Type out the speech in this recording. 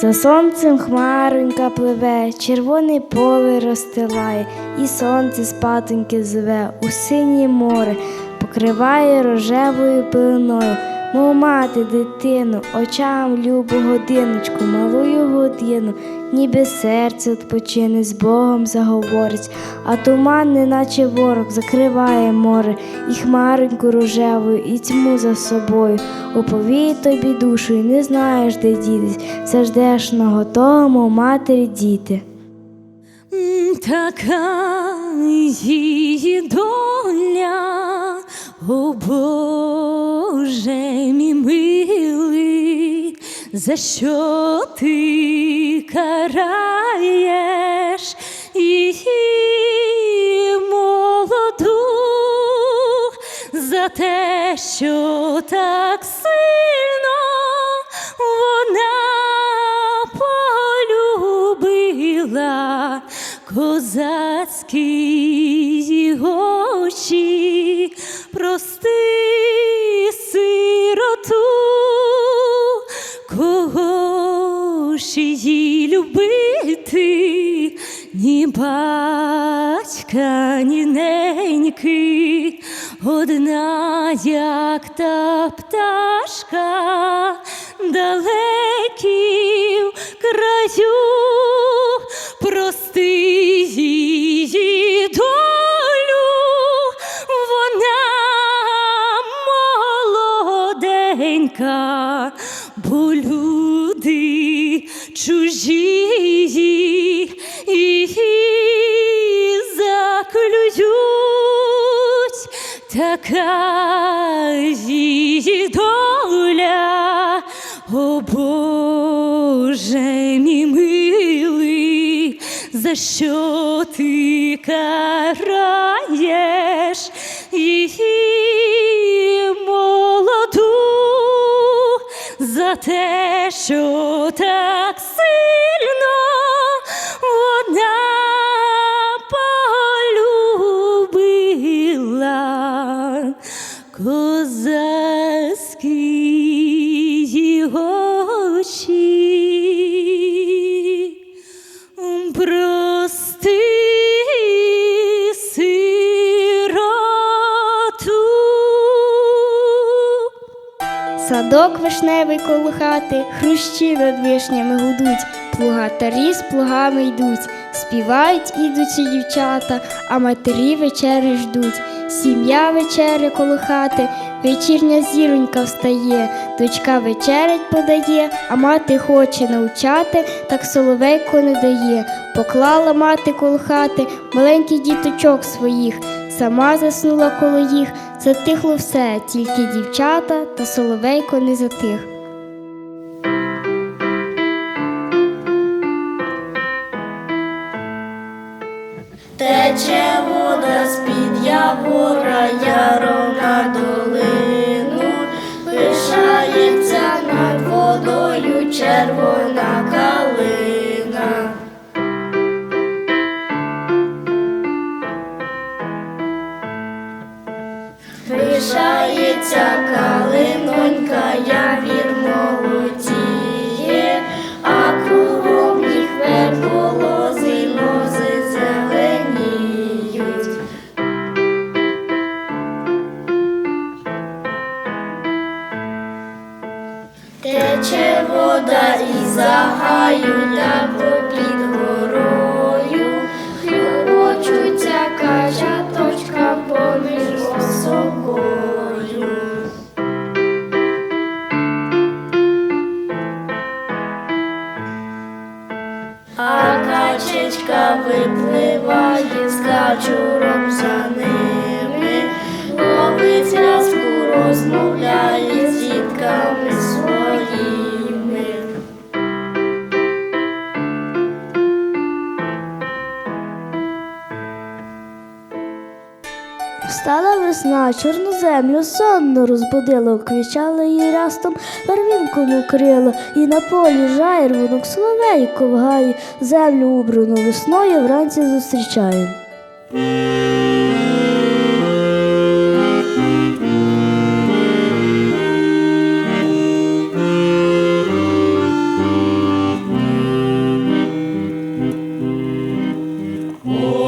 За сонцем хмаронька пливе, червоне поле розстилає, і сонце спатоньки зве у синє море, покриває рожевою пеленою, мов мати дитину, очам любу годиночку, малую годину, ніби серце відпочине, з Богом заговорить, а туман, неначе ворог, закриває море, і хмароньку рожевою, і тьму за собою. Оповій тобі душу, і не знаєш, де дітись, все ждеш на готовому матері діти. Така її доля, о Боже мій милий, за що ти караєш її молоду? За те, що так батька, ні неньки, одна, як та пташка, далеків краю, прости така її доля, о Боже мій милий, за що ти караєш її молоду, за те, що так вишневий коло хати, хрущі над вишнями гудуть, плугатарі з плугами йдуть, співають ідучі дівчата, а матері вечери ждуть. Сім'я вечери коло хати, вечірня зіронька встає, дочка вечерять подає, а мати хоче навчати, так соловейко не дає. Поклала мати коло хати маленьких діточок своїх, сама заснула коло їх, затихло все, тільки дівчата та соловейко не затих. Тече вода з-під явора, яром на долину, пишається над водою червона калинонька, я молодіє, Встала весна, чорну землю сонно розбудила, Квічала її растом барвінком укрила, і на полі жає рвунок соловейко в гаї, землю убрану весною вранці зустрічає. Oh.